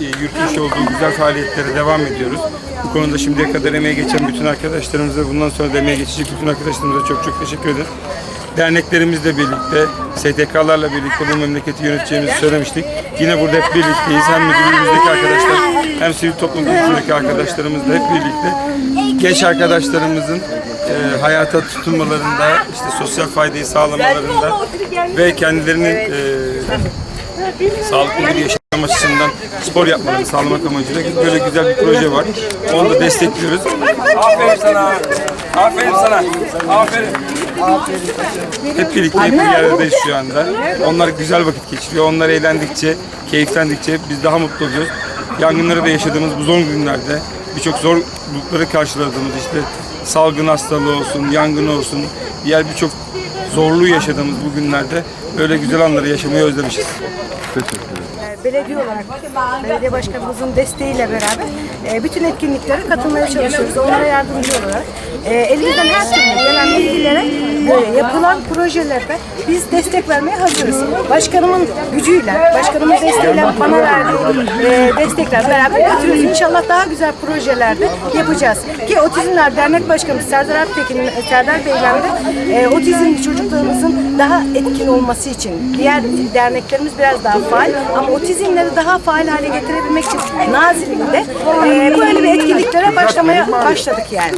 e, yürütmüş olduğu güzel faaliyetlere devam ediyoruz. Bu konuda şimdiye kadar emeğe geçen bütün arkadaşlarımıza, bundan sonra da emeğe geçecek bütün arkadaşlarımıza çok çok teşekkür ederim. Derneklerimizle birlikte, STK'larla birlikte bu memleketi yöneteceğimizi söylemiştik. Yine burada hep birlikteyiz. Hem müdürlüğümüzdeki arkadaşlar hem sivil toplum kuruluşundaki arkadaşlarımızla hep birlikte genç arkadaşlarımızın e, hayata tutunmalarında, işte sosyal faydayı sağlamalarında ve kendilerinin e, sağlıklı bir yaşam açısından spor yapmalarını sağlamak amacıyla böyle güzel bir proje var. Onu da destekliyoruz. Aferin sana. Aferin sana. Aferin. Hep birlikte hep bir yerdeyiz şu anda. Onlar güzel vakit geçiriyor. Onlar eğlendikçe, keyiflendikçe biz daha mutlu oluyoruz. Yangınları da yaşadığımız bu zor günlerde birçok zorlukları karşıladığımız işte salgın hastalığı olsun, yangın olsun, diğer birçok zorluğu yaşadığımız bu günlerde böyle güzel anları yaşamayı özlemişiz. Belediye olarak belediye başkanımızın desteğiyle beraber e, bütün etkinliklere katılmaya çalışıyoruz. Onlara yardımcı olarak. E, elimizden her türlü gelen bilgilere e, yapılan projelerde biz destek vermeye hazırız. Başkanımın gücüyle, başkanımın desteğiyle bana verdiği e, destekler beraber götürüyoruz. İnşallah daha güzel projelerde yapacağız. Ki Otizmler Dernek Başkanımız Serdar Aktekin'in, Serdar Bey'le de e, otizmli çocuklarımızın daha etkin olması için diğer derneklerimiz biraz daha faal ama otizmleri daha faal hale getirebilmek için Nazilli'de e, böyle bir etkinliklere başlamaya başladık yani.